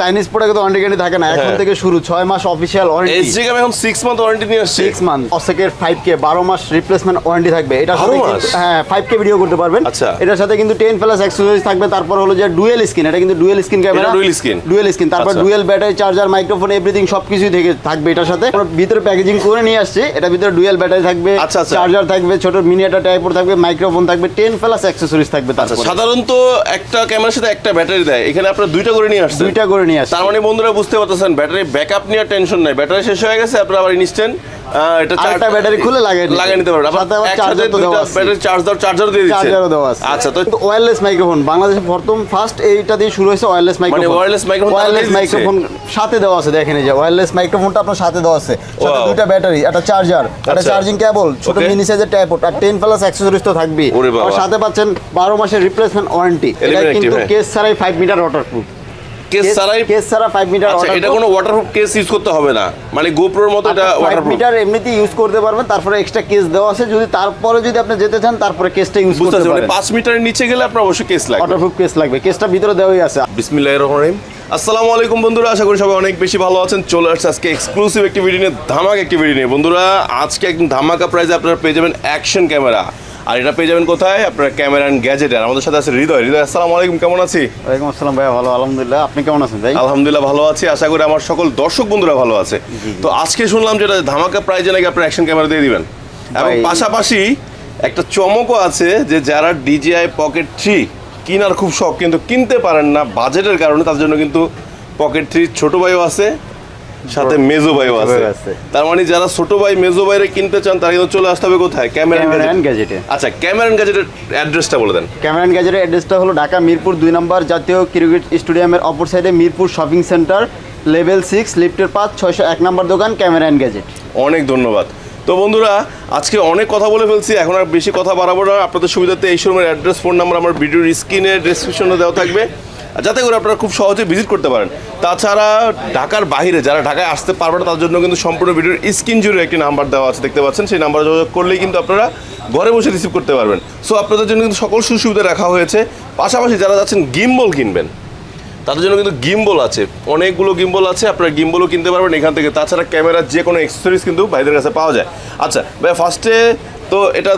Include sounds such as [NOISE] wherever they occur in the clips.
Chinese product তো warranty guarantee থাকে না। এখন হ্যাঁ। থেকে শুরু ছয় মাস অফিসিয়াল ওয়ারেন্টি এইচজি আমি এখন সিক্স মান্থ ওয়ারেন্টি নিয়ে আসছি। সিক্স মান্থ অসেকের ফাইভ কে বারো মাস রিপ্লেসমেন্ট ওয়ারেন্টি থাকবে। এটার সাথে 12? হ্যাঁ ফাইভ কে ভিডিও করতে পারবেন। আচ্ছা। এটার সাথে কিন্তু টেন প্লাস অ্যাক্সেসরিজ থাকবে। তারপর হলো যে ডুয়েল স্ক্রিন এটা কিন্তু dual screen camera dual screen? Dual screen তারপর আচ্ছা। Dual battery charger microphone everything সবকিছুই থেকে থাকবে এটার সাথে। আমরা ভিতরে প্যাকেজিং করে নিয়ে আসছি। এটা ভিতরে ডুয়েল ব্যাটারি থাকবে আচ্ছা, আচ্ছা। চার্জার থাকবে ছোট মিনিয়াটা টাইপের থাকবে মাইক্রোফোন থাকবে টেন প্লাস অ্যাক্সেসরিজ থাকবে আচ্ছা তারপর। সাধারণত একটা ক্যামেরার সাথে একটা ব্যাটারি দেয়। এখানে আপনারা দুইটা করে নিয়ে আসছে দুইটা করে নিয়ে আসছি। তার মানে বন্ধুরা বুঝতে পারতেছেন ব্যাটারি ব্যাকআপ নিয়ে টেনশন নাই। ব্যাটারি শেষ হয়ে গেছে আপনারা আবার ইনস্ট্যান্ট এটা আরেকটা battery খুলে লাগিয়ে লাগিয়ে নিতে পারবেন। সাথে আবার charger তো দেওয়া আছে। ব্যাটারি চার্জ দাও চার্জার দিয়ে দিচ্ছে। চার্জারও দেওয়া আছে। আচ্ছা তো ওয়্যারলেস মাইক্রোফোন বাংলাদেশে প্রথম ফার্স্ট এইটা দিয়ে শুরু হয়েছে ওয়্যারলেস মাইক্রোফোন wireless microphone তারা ওয়্যারলেস মাইক্রোফোন সাথে দেওয়া আছে দেখেন এই যে ওয়্যারলেস মাইক্রোফোনটা আপনার সাথে দেওয়া আছে। সাথে. দুইটা ব্যাটারি একটা চার্জার একটা আচ্ছা। চার্জিং কেবল ছোট. মিনি সাইজের ট্যাপোর্ট আর 10 প্লাস অ্যাকসেসরিজ তো থাকবেই। আর সাথে পাচ্ছেন 12 মাসের রিপ্লেসমেন্ট ওয়ারেন্টি এটা কিন্তু হ্যাঁ। কেস ছাড়াই 5 মিটার ওয়াটারপ্রুফ কেস ছাড়াই কেস ছাড়া 5 মিটার আচ্ছা এটা কোনো ওয়াটারপ্রুফ কেস ইউজ করতে হবে না। মানে গোপ্রোর মতো এটা ওয়াটারপ্রুফ মিটার এমনিতে ইউজ করতে পারবেন তারপরে এক্সট্রা কেস দেওয়া আছে। যদি তারপরে যদি আপনি যেতে চান তারপরে কেসটা ইউজ করতে মানে পারেন মিটারের নিচে গেলে আপনার অবশ্যই কেস লাগবে। ওয়াটারপ্রুফ কেস লাগবে। কেসটা ভিতরে দেওয়াই আছে। বিসমিল্লাহির রহমানির রহিম। আসসালামু আলাইকুম বন্ধুরা আশা করি সবাই অনেক বেশি ভালো আছেন। চলে আসছে আজকে এক্সক্লুসিভ একটি ভিডিও নিয়ে ধামাক একটি ভিডিও নিয়ে। বন্ধুরা আজকে একদম ধামাকা প্রাইজে আপনারা পেয়ে যাবেন অ্যাকশন ক্যামেরা আর এটা পেয়ে যাবেন কোথায়? আপনার ক্যামেরা অ্যান্ড গ্যাজেট আর আমাদের সাথে আছে হৃদয়। হৃদয় আসসালামু আলাইকুম কেমন আছি? ওয়ালাইকুম আসসালাম ভাই ভালো আলহামদুলিল্লাহ। আপনি কেমন আছেন ভাই? আলহামদুলিল্লাহ ভালো আছি। আশা করি আমার সকল দর্শক বন্ধুরা ভালো আছে। তো আজকে শুনলাম যেটা ধামাকা প্রাইজে নাকি আপনার অ্যাকশন ক্যামেরা দিয়ে দিবেন। এবং পাশাপাশি একটা চমকও আছে যে যারা ডিজিআই পকেট থ্রি কেনার খুব শখ কিন্তু কিনতে পারেন না বাজেটের কারণে তার জন্য কিন্তু পকেট থ্রি ছোটো ভাইও আছে। সাথে মেজো ভাইও আছে। তার মানে যারা ছোট ভাই মেজো ভাইরে কিনতে চান তারা কিন্তু চলে আসতে হবে কোথায়? ক্যামেরা ক্যামেরা অ্যান্ড গ্যাজেটে আচ্ছা ক্যামেরা গ্যাজেটের অ্যাড্রেসটা বলে দেন। ক্যামেরা অ্যান্ড গ্যাজেটের অ্যাড্রেসটা হলো ঢাকা মিরপুর দুই নম্বর জাতীয় ক্রিকেট স্টেডিয়ামের অপর সাইডে Mirpur shopping centre level six লিফটের পাঁচ ছয়শো এক নম্বর দোকান ক্যামেরা অ্যান্ড গ্যাজেট অনেক ধন্যবাদ। তো বন্ধুরা আজকে অনেক কথা বলে ফেলছি এখন আর বেশি কথা বাড়াবো না। আপনাদের সুবিধাতে এই শোরুমের অ্যাড্রেস ফোন নাম্বার আমার ভিডিওর স্ক্রিনে ডেসক্রিপশনে দেওয়া থাকবে। যাতে করে আপনারা খুব সহজে ভিজিট করতে পারেন। তাছাড়া ঢাকার বাইরে যারা ঢাকায় আসতে পারবে না, তার জন্য কিন্তু সম্পূর্ণ ভিডিওর স্ক্রিন জুড়ে একটি নাম্বার দেওয়া আছে, দেখতে পাচ্ছেন। সেই নাম্বারে যোগাযোগ করলেই কিন্তু আপনারা ঘরে বসে রিসিভ করতে পারবেন। সো আপনাদের জন্য কিন্তু সকল সুবিধা রাখা হয়েছে। পাশাপাশি যারা যাচ্ছেন গিম্বল কিনবেন, তাদের জন্য কিন্তু গিম্বল আছে। অনেকগুলো গিম্বল আছে, আপনারা গিম্বলও কিনতে পারবেন এখান থেকে। তাছাড়া ক্যামেরার যে কোনো অ্যাক্সেসরিজ কিন্তু ভাইদের কাছে পাওয়া যায়। আচ্ছা ভাই ফার্স্টে তো এটা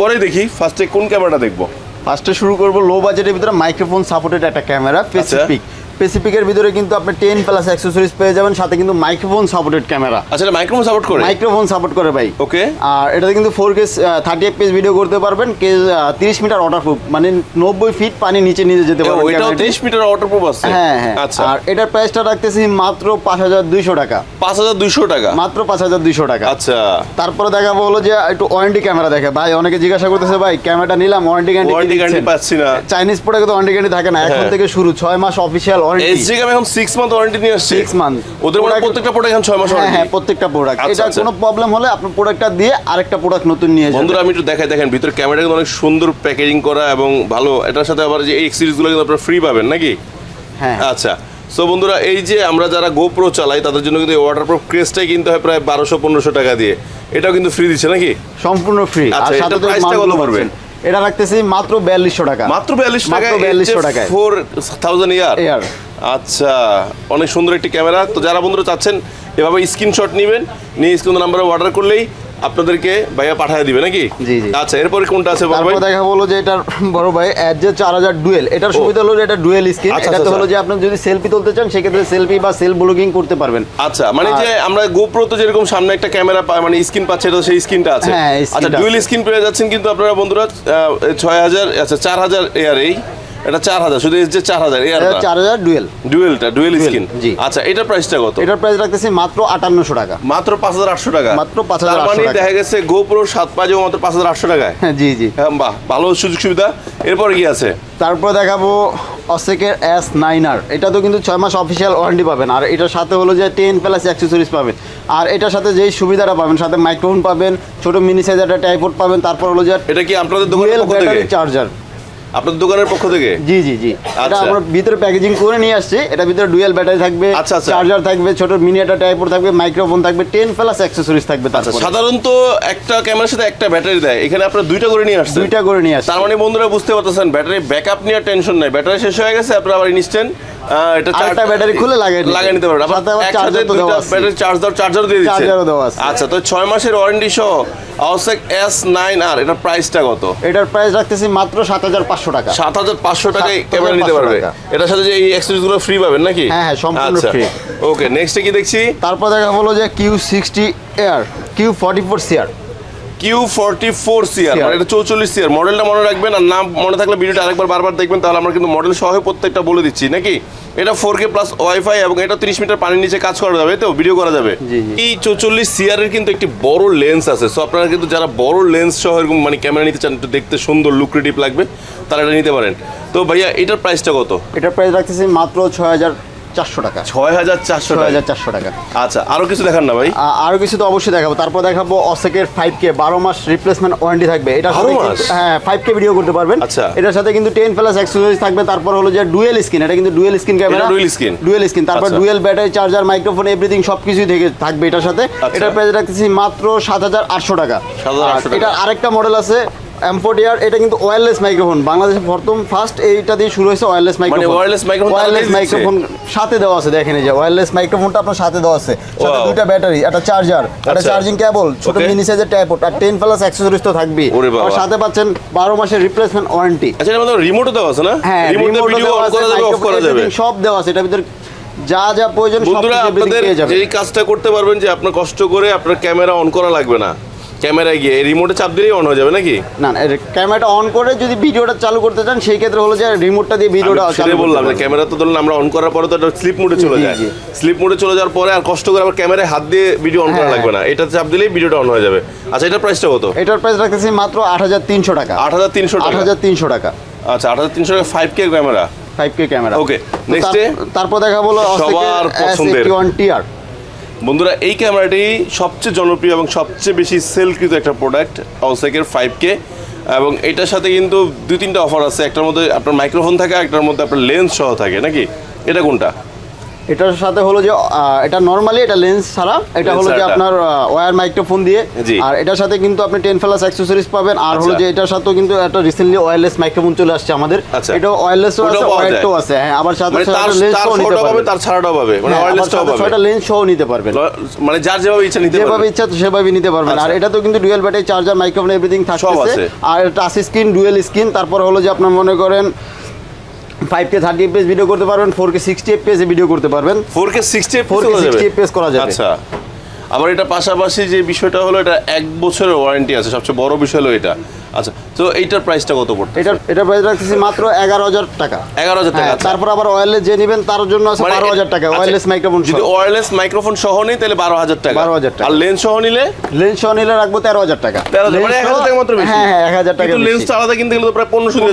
পরে দেখি ফার্স্টে কোন ক্যামেরাটা দেখব? ফার্স্টে শুরু করব লো বাজেটের ভিতরে মাইক্রোফোন সাপোর্টেড একটা ক্যামেরা পেসিফিক পেসিফিকের ভিতরে কিন্তু আপনি টেন প্লাস অ্যাক্সেসরিজ পেয়ে যাবেন সাথে কিন্তু মাইক্রোফোন সাপোর্টেড ক্যামেরা আচ্ছা মাইক্রোফোন সাপোর্ট করে? মাইক্রোফোন সাপোর্ট করে ভাই। ওকে আর এটাতে কিন্তু four K thirty FPS video করতে পারবেন কেস তিরিশ মিটার ওয়াটারপ্রুফ মানে নব্বই ফিট পানি নিচে নিয়ে যেতে পারবেন ওইটাও তিরিশ মিটার ওয়াটারপ্রুফ আছে? হ্যাঁ হ্যাঁ। আচ্ছা। আর এটার প্রাইসটা রাখতেছি মাত্র পাঁচ হাজার দুইশো টাকা। পাঁচ হাজার দুইশো টাকা? মাত্র পাঁচ হাজার দুইশো টাকা। আচ্ছা। তারপরে দেখাবো হলো যে একটু ওয়ারেন্টি ক্যামেরা দেখে। ভাই অনেকে জিজ্ঞাসা করতেছে ভাই ক্যামেরাটা নিলাম ওয়ারেন্টি গ্যারান্টি পাচ্ছি না। চাইনিজ প্রোডাক্ট তো ওয়ারেন্টি গ্যারান্টি থাকে না। এখন হ্যাঁ। থেকে শুরু ছয় মাস অফিসিয়াল ওয়ারেন্টি এসজি আমি এখন মান্থ ওয়ারেন্টি নিয়ে আসছি। Six month। ওদের মানে প্রত্যেকটা প্রোডাক্ট এখন মাস হ্যাঁ হ্যাঁ প্রত্যেকটা প্রোডাক্ট আচ্ছা, এটা আচ্ছা। কোনো প্রবলেম হলে প্রোডাক্টটা দিয়ে আরেকটা প্রোডাক্ট নতুন নিয়ে যাবেন। বন্ধুরা আমি একটু দেখাই দেখেন ভিতরে ক্যামেরা কিন্তু অনেক সুন্দর প্যাকেজিং করা এবং ভালো। এটার সাথে আবার যে এই সিরিজগুলো কিন্তু আপনারা ফ্রি পাবেন নাকি? হ্যাঁ। আচ্ছা সো বন্ধুরা এই যে আমরা যারা গোপ্রো চালাই তাদের জন্য কিন্তু ওয়াটারপ্রুফ ক্রেসটাই কিনতে হয় প্রায় বারোশো পনেরোশো টাকা দিয়ে। এটাও কিন্তু ফ্রি দিচ্ছে নাকি? সম্পূর্ণ ফ্রি আচ্ছা, সাথে এটার তো price টা মালগুলো কত পড়বে? এটা রাখতেছি মাত্র বিয়াল্লিশশো টাকা। মাত্র বিয়াল্লিশ টাকা বিয়াল্লিশশো টাকা ফোর থাউজেন্ড ইয়ার ইয়ার আচ্ছা অনেক সুন্দর একটি ক্যামেরা। তো যারা বন্ধুরা চাচ্ছেন এভাবে স্ক্রিনশট নেবেন নিয়ে স্ক্রিন নাম্বারে অর্ডার করলেই আপনাদেরকে ভাইয়া পাঠিয়ে দিবে নাকি? জি, জি। আচ্ছা এরপরে কোনটা আছে বড় ভাই? দেখা বলো যে এটার বড় ভাই এর যে চার হাজার ডুয়েল এটার সুবিধা হলো এটা ডুয়েল স্ক্রিন আচ্ছা, এটাতে আচ্ছা, হলো যে আপনি যদি সেলফি তুলতে চান সেক্ষেত্রে সেলফি বা সেল ব্লগিং করতে পারবেন। আচ্ছা মানে যে আমরা গোপ্রো তো যেরকম সামনে একটা ক্যামেরা মানে স্ক্রিন পাচ্ছে এটা সেই স্ক্রিনটা আছে। হ্যাঁ, আচ্ছা ডুয়েল স্ক্রিন পেয়ে যাচ্ছেন কিন্তু আপনারা বন্ধুরা ছয় হাজার আচ্ছা চার হাজার এয়ার এই। এটা চার হাজার শুধু এর যে চার হাজার এয়ার এটা চার হাজার ডুয়েল। ডুয়েলটা ডুয়েল। আচ্ছা এটার প্রাইসটা কত? এটার প্রাইস রাখতেছি মাত্র আটান্নশো টাকা। মাত্র পাঁচ হাজার আটশো টাকা? মাত্র 5,800 তার মানে দেখা গেছে গোপ্রো সাত পাঁচও মাত্র পাঁচ হাজার আটশো টাকায়। হ্যাঁ জি জি। হ্যাঁ বাহ ভালো সুযোগ সুবিধা এরপরে কি আছে? তারপর দেখাবো অসেকের এস নাইন আর এটা তো কিন্তু ছয় মাস অফিসিয়াল ওয়ারেন্টি পাবেন। আর এটার সাথে হলো যে টেন প্লাস অ্যাক্সেসরিজ পাবেন। আর এটার সাথে যেই সুবিধাটা পাবেন সাথে মাইক্রোফোন পাবেন ছোট মিনি সাইজ একটা টাইপোর্ড পাবেন তারপর হলো যে এটা কি আপনাদের ব্যাটারি চার্জার আপনাদের দোকানের পক্ষ থেকে? জি জি জি। এটা আচ্ছা। আমরা ভিতরে প্যাকেজিং করে নিয়ে আসছি। এটা ভিতরে ডুয়েল ব্যাটারি থাকবে আচ্ছা, আচ্ছা। চার্জার থাকবে ছোট মিনি একটা টাইপোর্ড থাকবে মাইক্রোফোন থাকবে টেন প্লাস অ্যাক্সেসরিজ থাকবে আচ্ছা সাধারণত একটা ক্যামেরার সাথে একটা ব্যাটারি দেয়। এখানে আপনারা দুইটা করে নিয়ে আসছেন। দুইটা করে নিয়ে আসছেন তার মানে বন্ধুরা বুঝতে পারতেছেন ব্যাটারি ব্যাকআপ নিয়ে টেনশন নাই। ব্যাটারি শেষ হয়ে গেছে আপনারা আবার ইনস্ট্যান্ট এটা চার- আরেকটা ব্যাটারি খুলে লাগিয়ে। লাগিয়ে নিতে পারবেন আবার চার্জার তো দেওয়া আছে। ব্যাটারি চার্জ দেওয়ার চার্জারও দিয়ে দিচ্ছে চার্জারও দেওয়া আছে। আচ্ছা তো ছয় মাসের ওয়ারেন্টি সহ আওসেক এস নাইন আর এটার প্রাইসটা কত এটার প্রাইস রাখতেছি মাত্র সাত হাজার পাঁচশো টাকা সাত হাজার পাঁচশো টাকায় ক্যামেরা নিতে পারবে। এটার সাথে যে এই অ্যাক্সেসরিজগুলো ফ্রি পাবেন নাকি হ্যাঁ, হ্যাঁ, সম্পূর্ণ free। ওকে নেক্সটে কি দেখছি তারপর দেখা হলো যে Q sixty air Q forty four C R Q forty four C R CR মানে এটা চৌচল্লিশ সিআর মডেলটা মনে রাখবেন আর নাম মনে থাকলে ভিডিওটা আরেকবার বারবার দেখবেন তাহলে আমরা কিন্তু মডেল সহ প্রত্যেকটা বলে দিচ্ছি নাকি? এটা ফোর কে প্লাস ওয়াইফাই এবং এটা তিরিশ মিটার পানির নিচে কাজ করা যাবে তো? ভিডিও করা যাবে। এই চৌচল্লিশ সিআর এর কিন্তু একটি বড় লেন্স আছে। সো আপনারা কিন্তু যারা বড় লেন্স সহ এরকম মানে ক্যামেরা নিতে চান একটু দেখতে সুন্দর লুক্রেটিভ লাগবে তারা এটা নিতে পারেন। তো ভাইয়া এটার প্রাইসটা কত? এটার প্রাইস রাখতেছি মাত্র ছয় হাজার চারশো টাকা। ছয় হাজার চারশো ছয় হাজার চারশো টাকা। আচ্ছা আরও কিছু দেখান না ভাই? আ- আরও কিছু তো অবশ্যই দেখাবো। তারপর দেখাবো অসেকের ফাইভ কে বারো মাস রিপ্লেসমেন্ট ওয়ারেন্টি থাকবে। এটার সাথে কিন্তু- হ্যাঁ ফাইভ কে ভিডিও করতে পারবেন। আচ্ছা। এটার সাথে কিন্তু টেন প্লাস অ্যাক্সেসরিজ থাকবে। তারপর হলো যে ডুয়েল স্ক্রিন এটা কিন্তু dual screen camera dual screen? Dual screen তারপর। Dual battery charger microphone everything সব কিছুই থেকে থাকবে এটার সাথে। আচ্ছা। এটার প্রাইস রাখতেছি মাত্র সাত হাজার আটশো টাকা। এটা আরেকটা মডেল আছে এমফোর্টিয়ার এটা কিন্তু ওয়্যারলেস মাইক্রোফোন বাংলাদেশে প্রথম ফার্স্ট এইটা দিয়ে শুরু হয়েছে ওয়্যারলেস মাইক্রোফোন মানে ওয়্যারলেস মাইক্রোফোন সাথে দেওয়া আছে দেখেন এই যে ওয়্যারলেস মাইক্রোফোনটা আপনার সাথে দেওয়া আছে। সাথে. দুইটা ব্যাটারি একটা চার্জার একটা আচ্ছা। চার্জিং কেবল ছোট মিনি সাইজের ট্যাপট আর টেন প্লাস অ্যাক্সেসরিজ তো বাবা। আর সাথে পাচ্ছেন বারো মাসের রিপ্লেসমেন্ট ওয়ারেন্টি আচ্ছা এর মধ্যে রিমোটও দেওয়া আছে না? হ্যাঁ রিমোটে remote ভিডিও অন করা যাবে অফ করা যাবে। সব দেওয়া আছে এটার ভিতরে যা যা প্রয়োজন সব আপনাদের যেই কাজটা করতে পারবেন যে আপনার কষ্ট করে আপনার ক্যামেরা অন করা লাগবে না। ক্যামেরায় গিয়ে রিমোটে চাপ দিলেই অন হয়ে যাবে নাকি? না ক্যামেরাটা অন করে যদি ভিডিওটা চালু করতে চান সেই ক্ষেত্রে হলো যে রিমোটটা দিয়ে ভিডিওটা চালু বললাম। ক্যামেরা তো ধরুন আমরা অন করার পরে তো স্লিপ মোডে চলে যায়। স্লিপ মোডে চলে যাওয়ার পরে আর কষ্ট করে আবার ক্যামেরায় হাত দিয়ে ভিডিও অন করা হ্যাঁ, লাগবে না। এটা চাপ দিলেই ভিডিওটা অন হয়ে যাবে। আচ্ছা এটার প্রাইসটা কত? এটার প্রাইস রাখতেছি মাত্র আট হাজার তিনশো টাকা। আট হাজার তিনশো আট হাজার তিনশো টাকা। আচ্ছা আট হাজার তিনশো টাকা five K camera. Five K camera. তো next তারপর দেখা বলো সবার পছন্দের। টিআর বন্ধুরা, এই ক্যামেরাটি সবচেয়ে জনপ্রিয় এবং সবচেয়ে বেশি সেলকৃত একটা প্রোডাক্ট অসেকের ফাইভ কে এবং এটার সাথে কিন্তু দুই তিনটা অফার আছে। একটার মধ্যে আপনার মাইক্রোফোন থাকে একটার মধ্যে আপনার লেন্স সহ থাকে, নাকি? এটা কোনটা? এটার সাথে হলো যে এটা নর্মালি এটা লেন্স ছাড়া এটা হলো যে আপনার ওয়্যার মাইক্রোফোন দিয়ে। আর এটার সাথে কিন্তু আপনি টেন প্লাস অ্যাক্সেসরিজ পাবেন। আর হলো আচ্ছা। যে এটার সাথেও কিন্তু একটা রিসেন্টলি ওয়্যারলেস মাইক্রোফোন চলে আসছে আমাদের। আচ্ছা। এটা ওয়্যারলেসও ওটাও আছে ওয়্যারটাও আছে হ্যাঁ আবার সাথে মানে সাথে লেন্স সহ নিতে পারবেন। তার ছাড়াটাও পাবে মানে ওয়্যারলেসটাও পাবে। ছয়টা লেন্স সহ নিতে পারবেন। মানে যার যেভাবে ইচ্ছা নিতে যেভাবে পারবে। ইচ্ছা সেভাবে নিতে পারবেন। আর আচ্ছা। এটা তো কিন্তু dual battery charger microphone everything থাকতেছে। আছে। আর টাচ স্ক্রিন ডুয়েল স্ক্রিন তারপর হলো যে আপনার মনে করেন five K thirty FPS video করতে পারবেন four K sixty FPS video করতে পারবেন। Four K sixty 4K 60 FPS করা যাবে। আচ্ছা। আবার এটা পাশাপাশি যে বিষয়টা হলো এটা এক বছরের ওয়ারেন্টি আছে সবচেয়ে বড় বিষয় হলো এটা। আচ্ছা তো এইটার প্রাইসটা কত এটার এটা প্রাইস রাখতেছি মাত্র এগারো হাজার টাকা। এগারো হাজার টাকা হ্যাঁ, আচ্ছা। তারপর আবার ওয়্যারলেস যে নেবেন তার জন্য আছে মানে বারো হাজার টাকা আচ্ছা, ওয়্যারলেস মাইক্রোফোন যদি ওয়্যারলেস মাইক্রোফোন সহ নেই তাহলে বারো হাজার টাকা। 12,000 টাকা। আর লেন্স সহ নিলে? লেন্স সহ নিলে রাখব তেরো হাজার টাকা। তেরো হাজার মানে হাজার টাকা মাত্র বেশি। হ্যাঁ হ্যাঁ এক হাজার টাকা লেন্সটা আলাদা কিনতে গেলে তো প্রায় পনেরোশো দুই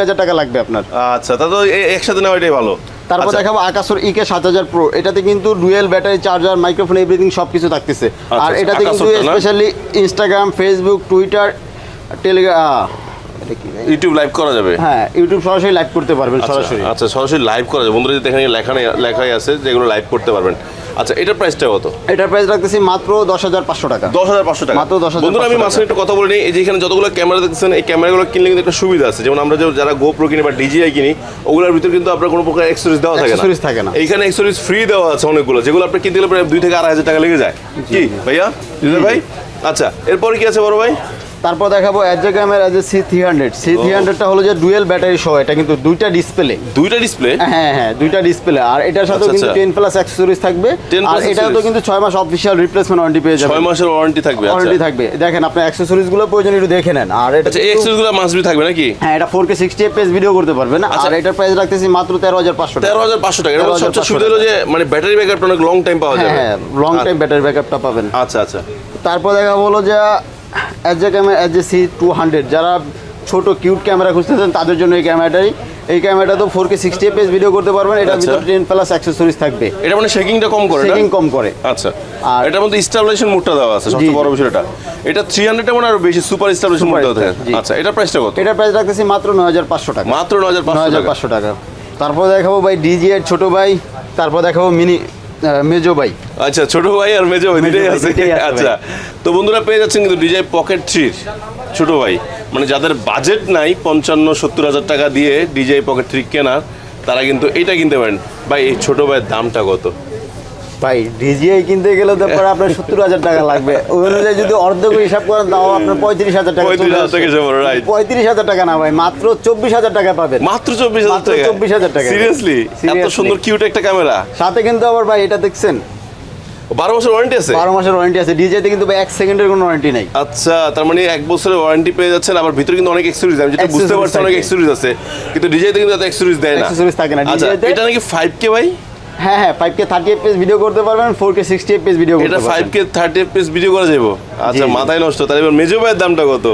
হাজার টাকা। হাজার লাগবে আপনার। আচ্ছা তা তো একসাথে নেওয়া এটাই ভালো। তারপর আচ্ছা, দেখাবো আকাশর ইকে সাত হাজার প্রো এটাতে কিন্তু dual battery charger microphone everything সব কিছু থাকতেছে আর আচ্ছা, এটাতে কিন্তু specially Instagram Facebook Twitter Telegram? YouTube live করা যাবে? হ্যাঁ ইউটিউব সরাসরি লাইভ করতে পারবেন আচ্ছা, সরাসরি। আচ্ছা সরাসরি লাইভ করা যাবে। বন্ধুরা যদি এখানে লেখা নেই- লেখাই আছে যেগুলো লাইভ করতে পারবেন। আচ্ছা এটার প্রাইসটা কত? এটার প্রাইস রাখতেছি মাত্র দশ হাজার পাঁচশো টাকা। দশ হাজার পাঁচশো টাকা। মাত্র 10,500 বন্ধুরা আমি মাঝখানে একটু কথা বলে নিই। এই যে এখানে যতগুলো ক্যামেরা এই ক্যামেরাগুলো কিনলে কিন্তু একটা সুবিধা আছে। যেমন আমরা যে- যারা গোপ্রো কিনি বা ডিজিআই কিনি ওগুলোর ভিতরে কিন্তু আপনার কোনো প্রকার এক্সেসরিজ দেওয়া থাকে না। থাকে না। এইখানে এক্সেসরিজ ফ্রি দেওয়া আছে অনেকগুলো। যেগুলো আপনি কিনতে গেলে প্রায় দুই থেকে আড়াই হাজার টাকা লেগে যায়। কি ভাইয়া? ভাই? আচ্ছা এরপরে কি আছে বড় ভাই? তারপর দেখাবো অ্যাজে camera as C three hundred C three হান্ড্রেডটা হলো যে ডুয়েল ব্যাটারি সহ এটা কিন্তু দুইটা ডিসপ্লে দুইটা ডিসপ্লে হ্যাঁ হ্যাঁ দুইটা ডিসপ্লে আর এটার সাথেও আচ্ছা, কিন্তু আচ্ছা। টেন প্লাস অ্যাক্সেসরিজ থাকবে। আর এটাও তো কিন্তু ছয় মাস অফিসিয়াল রিপ্লেসমেন্ট ওয়ারেন্টি পেয়ে যাবেন। ছয় মাসের ওয়ারেন্টি থাকবে আচ্ছা। ওয়ারেন্টি থাকবে। দেখেন আপনার অ্যাক্সেসরিজগুলো প্রয়োজন একটু দেখে নেন। আর এটা আচ্ছা এই কিন্তু- এক্সেসরিজগুলো মাসবি থাকবে নাকি? হ্যাঁ এটা four K sixty FPS video করতে পারবেন। আচ্ছা। আর এটার প্রাইস রাখতেছি মাত্র তেরো হাজার পাঁচশো টাকা। তেরো হাজার পাঁচশো টাকা। এটা সবচেয়ে সুবিধা হলো যে মানে ব্যাটারি ব্যাকআপটা অনেক লং টাইম পাওয়া হ্যাঁ যাবে। হ্যাঁ লং টাইম ব্যাটারি ব্যাকআপটা পাবেন। আচ্ছা আচ্ছা। তারপর দেখা হলো যে as a camera as a C two hundred যারা ছোট কিউট ক্যামেরা খুঁজতেছেন তাদের জন্য এই ক্যামেরাটাই। এই ক্যামেরাটা তো four K sixty FPS video করতে পারবেন। ভিতরে টেন প্লাস অ্যাক্সেসরিজ থাকবে। এটা মানে শেকিংটা কম করে সেকিং কম করে। আচ্ছা। আর- এটার মধ্যে স্টাবলিশন মোডটা দেওয়া আছে সবচেয়ে বড় জি। বিষয়টা। এটা থ্রি হান্ড্রেডটা মানে আরও বেশি সুপার স্টাবলিশন মোড দেওয়া থাকে। আচ্ছা এটা প্রাইসটা কত? এটা প্রাইস রাখতেছি মাত্র নয় হাজার পাঁচশো টাকা। মাত্র নয় হাজার পাঁচশো টাকা। পাঁচশো টাকা। তারপর দেখাবো ভাই ডিজিএর ছোট ভাই তারপর দেখাবো মিনি মেজো ভাই। আচ্ছা ছোট ভাই আর মেজো ভাই দুটোই আছে। আচ্ছা তো বন্ধুরা পেয়ে যাচ্ছেন কিন্তু ডিজাই পকেট থ্রির ছোট ভাই। মানে যাদের বাজেট নাই পঞ্চান্ন সত্তর হাজার টাকা দিয়ে ডিজাই পকেট থ্রি কেনার তারা কিন্তু এটা কিনতে পারেন। ভাই এই ছোট ভাইয়ের দামটা কত? ভাই ডিজিআই কিনতে গেলে তো পরে আপনার সত্তর হাজার টাকা লাগবে। ওই অনুযায়ী যদি অর্ধেক হিসাব করেন তাও আপনার পঁয়ত্রিশ হাজার টাকা পঁয়ত্রিশ হাজার টাকা হাজার না ভাই মাত্র চব্বিশ হাজার টাকা পাবেন। মাত্র চব্বিশ হাজার মাত্র টাকা? 24,000 টাকা। সিরিয়াসলি এত সুন্দর কিউট একটা ক্যামেরা সাথে কিন্তু আবার ভাই এটা দেখছেন? বারো বছর ওয়ারেন্টি আছে? বারো মাসের ওয়ারেন্টি আছে। ডিজিআইতে কিন্তু এক সেকেন্ডের কোনো ওয়ারেন্টি নেই। আচ্ছা তার মানে এক বছরের ওয়ারেন্টি পেয়ে যাচ্ছেন আবার ভিতরে কিন্তু অনেক এক্সেসরিজ আমি যেটা বুঝতে পারছি অনেক থাকে। আছে। কিন্তু ডিজাইতে কিন্তু এত দেয় না। থাকে না। আচ্ছা এটা নাকি ফাইভ কে ভাই? হ্যাঁ হ্যাঁ five K thirty F video করতে পারবেন four K sixty F video করতে এটা পারবেন। কে থার্টি এফপিএস ভিডিও করা যাব আচ্ছা মাথায় নষ্ট তাহলে এবার মেজো ভাইয়ের দামটা কত?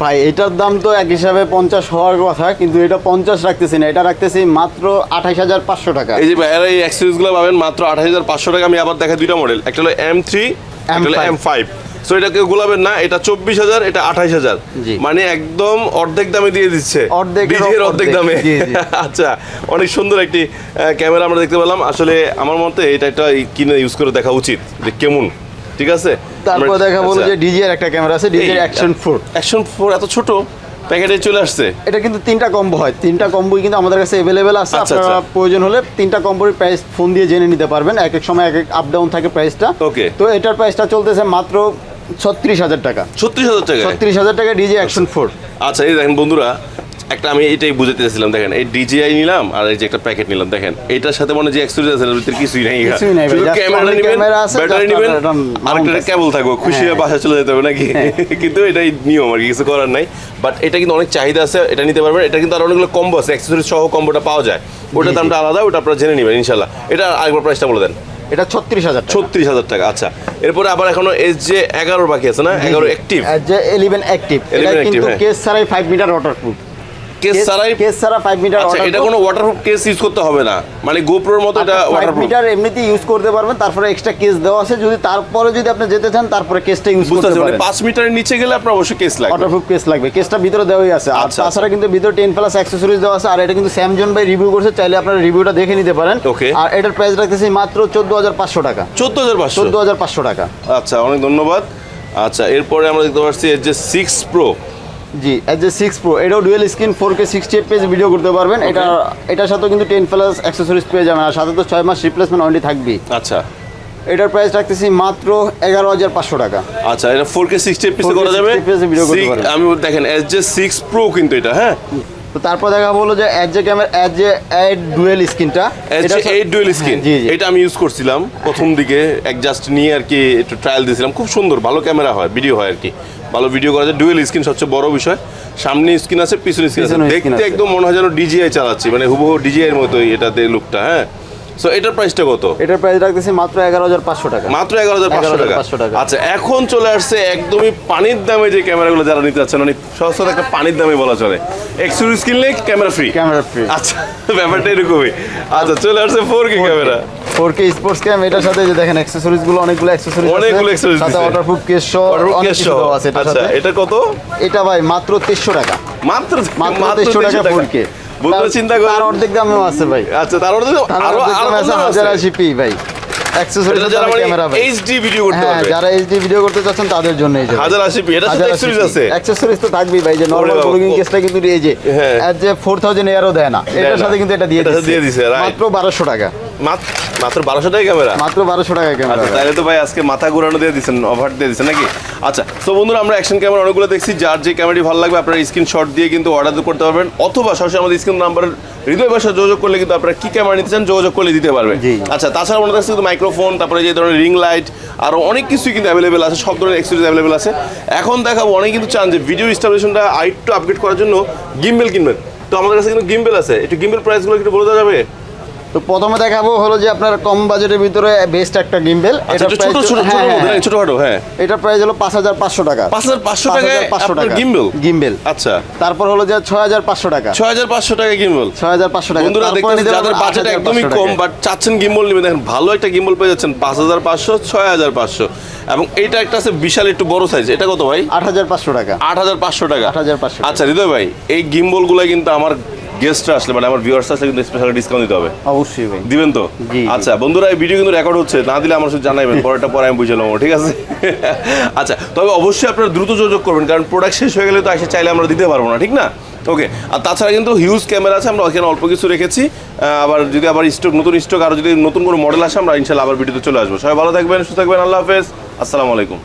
ভাই এটার দাম তো এক হিসাবে পঞ্চাশ হওয়ার কথা কিন্তু এটা পঞ্চাশ রাখতেছি না এটা রাখতেছি মাত্র আঠাইশ হাজার পাঁচশো টাকা। এই যে ভাইয়ারা এই অ্যাক্সেসরিজগুলো পাবেন মাত্র আঠাশ হাজার পাঁচশো টাকা আমি আবার দেখাই দুইটা মডেল একটা হলো এম থ্রি একটা হলো এম ফাইভ সো এটা কেউ গোলাবেন না এটা চব্বিশ হাজার এটা আঠাইশ হাজার। মানে একদম অর্ধেক দামে দিয়ে দিচ্ছে। ডিজির অর্ধেক। অর্ধেক, দামে। [LAUGHS] আচ্ছা অনেক সুন্দর একটি ক্যামেরা আমরা দেখতে পেলাম। আসলে আমার মতে এটা একটা কিনে ইউজ করে দেখা উচিত যে কেমন ঠিক আছে? তারপর দেখা বলো যে ডিজিআর একটা ক্যামেরা আছে DJI action four action four এত ছোট প্যাকেটে চলে আসছে। এটা কিন্তু তিনটা কম্বো হয়। তিনটা কম্বোই কিন্তু আমাদের কাছে অ্যাভেলেবেল আছে। আচ্ছা, আপনারা আচ্ছা। প্রয়োজন হলে তিনটা কম্বোর প্রাইস ফোন দিয়ে জেনে নিতে পারবেন। এক এক সময় এক এক আপ ডাউন থাকে প্রাইসটা Okay. তো এটার প্রাইসটা চলতেছে মাত্র ছত্রিশ হাজার টাকা। ছত্রিশ হাজার টাকা ছত্রিশ হাজার টাকা ডিজি অ্যাকশন ফোর। আচ্ছা এই দেখেন বন্ধুরা একটা আমি এটাই বুঝাতে চাইছিলাম দেখেন এই ডিজিআই নিলাম আর এই যে একটা প্যাকেট নিলাম দেখেন এটার সাথে মনে যে এক্সপিরিয়েন্স আছে ভিতরে কিছুই নাই ক্যামেরা নেবেন ব্যাটারি নেবেন আর একটা কেবল থাকবে খুশি হয়ে বাসায় চলে যেতে হবে নাকি? [LAUGHS] কিন্তু এটাই নিয়ম আর কিছু করার নাই। বাট এটা কিন্তু অনেক চাহিদা আছে এটা নিতে পারবেন এটা কিন্তু আর অনেকগুলো কম্বো আছে অ্যাক্সেসরিজ সহ কম্বোটা পাওয়া যায়। ওটার দামটা আলাদা ওটা আপনারা জেনে নেবেন ইনশাল্লাহ এটা আরেকবার প্রাইসটা বলে দেন। এটা ছত্রিশ হাজার ছত্রিশ হাজার টাকা আচ্ছা। এরপরে আবার এখনও এস যে এগারো বাকি আছে না? এগারো অ্যাক্টিভ যে এলিভেন অ্যাক্টিভ এটা 11 কিন্তু। কেস ছাড়াই ফাইভ মিটার ওয়াটারপ্রুফ কেস ছাড়াই কেস ছাড়া মিটার আচ্ছা এটা কোনো ওয়াটারপ্রুফ কেস ইউজ করতে হবে না। মানে গোপ্রোর মতো এটা ফাইভ ওয়াটারপ্রুফ মিটার এমনিতে ইউজ করতে পারবেন তারপরে এক্সট্রা কেস দেওয়া আছে। যদি তারপরে যদি আপনি যেতে চান তারপরে কেসটা ইউজ করতে মানে মিটারের নিচে গেলে আপনার অবশ্যই কেস লাগবে। ওয়াটারপ্রুফ কেস লাগবে। কেসটা ভিতরে দেওয়াই আছে। আর আচ্ছা, তাছাড়া কিন্তু ভিতরে প্লাস অ্যাক্সেসরিজ দেওয়া আছে। আর এটা কিন্তু স্যামজন ভাই রিভিউ করছে চাইলে আপনারা রিভিউটা দেখে নিতে পারেন. আর এটার প্রাইস রাখতেছি মাত্র চোদ্দ হাজার পাঁচশো টাকা। চোদ্দ হাজার পাঁচশো? চোদ্দ হাজার পাঁচশো টাকা। আচ্ছা অনেক ধন্যবাদ। আচ্ছা এরপরে আমরা দেখতে পাচ্ছি এর যে six pro G S J six pro এটাও dual screen four K sixty eight page video করতে পারবেন। এটা এটার সাথেও কিন্তু টেন প্লাস অ্যাক্সেসরিজ পেয়ে যাবেন আর সাথে তো ছয় মাস রিপ্লেসমেন্ট ওয়ারেন্টি থাকবে আচ্ছা। এটার প্রাইস রাখতেছি মাত্র এগারো হাজার পাঁচশো টাকা। আচ্ছা এটা ফোর কে সিক্সটি পিসে 4K করা যাবে? 60 piece এ video করতে Six- পারবেন। আমি দেখেন এস জে সিক্স প্রো কিন্তু এটা হ্যাঁ? তো তারপর দেখা হলো যে এজ যে ক্যামেরা এজ যে এইট ডুয়েল স্ক্রিনটা এটা এইট ডুয়েল স্ক্রিন এটা আমি ইউজ করছিলাম প্রথম দিকে অ্যাডজাস্ট জাস্ট নিয়ে আর কি একটু ট্রায়াল দিছিলাম খুব সুন্দর ভালো ক্যামেরা হয় ভিডিও হয় আর কি। ভালো ভিডিও করা যায় ডুয়েল স্ক্রিন সবচেয়ে বড় বিষয়। সামনে স্ক্রিন আছে পিছনে স্ক্রিন আছে। দেখতে একদম মনে হয় যেন ডিজিআই চালাচ্ছি মানে হুবহু ডিজিআই এর মতোই এটাতে লুকটা হ্যাঁ? সো এটার প্রাইসটা কত? এটার প্রাইস রাখতেছি মাত্র এগারো হাজার পাঁচশো টাকা। মাত্র এগারো হাজার পাঁচশো টাকা। 11,500 টাকা। আচ্ছা এখন চলে আসছে একদমই পানির দামে যে ক্যামেরাগুলো যারা নিতে চাচ্ছেন অনেক সহজ একটা পানির দামে বলা চলে। এক্সুরিজ কিনলে ক্যামেরা ফ্রি ক্যামেরা ফ্রি আচ্ছা ব্যাপারটা এরকমই। আচ্ছা চলে আসছে four K camera four K sports cam এটার সাথে যে দেখেন অ্যাক্সেসরিজগুলো অনেকগুলো অ্যাক্সেসরিজ অনেকগুলো accessories সাথে দিছে। ওয়াটারপ্রুফ কেস সহ অনেক কিছু আছে আচ্ছা এটা কত? এটা ভাই মাত্র তেইশশো টাকা। মাত্র মাত্র তেইশশো টাকা ফোর কে বলতে চিন্তা তার অর্ধেক দামেও আছে ভাই। আচ্ছা তার অর্ধেক আরও আরও আছে হাজার আছে। আশি পি ভাই। যারা মানে এইচডি ভিডিও করতে হ্যাঁ পারবে। যারা এইচডি ভিডিও করতে চাচ্ছেন তাদের জন্য এই যে হাজার আশি পি এটা সাথে এক্সুরিজ আছে। অ্যাক্সেসরিজ তো থাকবেই ভাই যে নরমাল ব্লগিং কেসটা কিন্তু এই যে হ্যাঁ। যে ফোর থাউজেন্ড এয়ারও দেয় না এটার সাথে কিন্তু এটা দিয়ে দিছে, মাত্র বারোশো টাকা। মাত্র মাত্র বারোশো টাকা ক্যামেরা মাত্র বারোশো টাকা ক্যামেরা আচ্ছা তাহলে তো ভাই আজকে মাথা ঘোরানো দিয়ে দিচ্ছেন ওভার দিয়ে দিচ্ছেন নাকি? আচ্ছা তো বন্ধুরা আমরা অ্যাকশন ক্যামেরা অনেকগুলো দেখছি যার যে ক্যামেরাটি ভালো লাগবে আপনারা স্ক্রিনশট দিয়ে কিন্তু অর্ডার করতে পারবেন অথবা সরাসরি আমাদের স্ক্রিন নাম্বার হৃদয় ভাষা যোগাযোগ করলে কিন্তু আপনারা কি ক্যামেরা নিতে চান যোগাযোগ করলে দিতে পারবে জি। আচ্ছা তাছাড়া আমাদের কাছে কিন্তু মাইক্রোফোন তারপরে যে ধরনের রিং লাইট আরও অনেক কিছুই কিন্তু অ্যাভেলেবেল আছে সব ধরনের এক্সপিরিয়েন্স অ্যাভেলেবেল আছে। এখন দেখাবো অনেকে কিন্তু চান যে ভিডিও ইনস্টলেশনটা আইটু আপগ্রেড করার জন্য গিম্বেল কিনবেন। তো আমাদের কাছে কিন্তু গিম্বেল আছে একটু গিম্বেল প্রাইসগুলো একটু বলে দেওয়া যাবে? তো প্রথমে দেখাবো হলো যে আপনার কম বাজেটের ভিতরে বেস্ট একটা গিম্বেল আচ্ছা একটু ছোট ছোট ছোট ছোটখাটো হ্যাঁ এটা প্রাইস হলো পাঁচ হাজার পাঁচশো টাকা পাঁচ হাজার পাঁচশো টাকায় পাঁচশো আপনার টাকা গিম্বেল গিম্বেল আচ্ছা তারপর হলো যে ছয় হাজার পাঁচশো টাকা ছয় হাজার পাঁচশো টাকা গিম্বল ছয় হাজার পাঁচশো টাকা বন্ধুরা দেখতেছেন যাদের বাজেট একদমই কম বাট চাচ্ছেন গিম্বল নেবেন দেখেন ভালো একটা গিম্বল পেয়ে যাচ্ছেন পাঁচ হাজার পাঁচশো ছয় হাজার পাঁচশো এবং এইটা একটা আছে বিশাল একটু বড় সাইজ এটা কত ভাই আট হাজার পাঁচশো টাকা আট হাজার পাঁচশো টাকা 8,500 আচ্ছা হৃদয় ভাই এই গিম্বলগুলো কিন্তু আমার গেস্টরা আসলে মানে আমার ভিউয়ার্স আসলে কিন্তু স্পেশাল ডিসকাউন্ট দিতে হবে। অবশ্যই ভাই। দিবেন তো। আচ্ছা বন্ধুরা এই ভিডিও কিন্তু রেকর্ড হচ্ছে না দিলে আমার সাথে জানাবেন পরেরটা পরে আমি বুঝে নেব ঠিক আছে? [LAUGHS] আচ্ছা তবে অবশ্যই আপনারা দ্রুত যোগাযোগ করবেন কারণ প্রোডাক্ট শেষ হয়ে গেলে তো এসে চাইলে আমরা দিতে পারব না ঠিক না? ওকে আর তাছাড়া কিন্তু হিউজ ক্যামেরা আছে আমরা ওখানে অল্প কিছু রেখেছি। আবার যদি আবার স্টক নতুন স্টক আরও যদি নতুন কোনো মডেল আসে আমরা ইনশাল্লাহ আবার ভিডিওতে চলে আসব। সবাই ভালো থাকবেন সুস্থ থাকবেন আল্লাহ হাফেজ। আসসালামু আলাইকুম।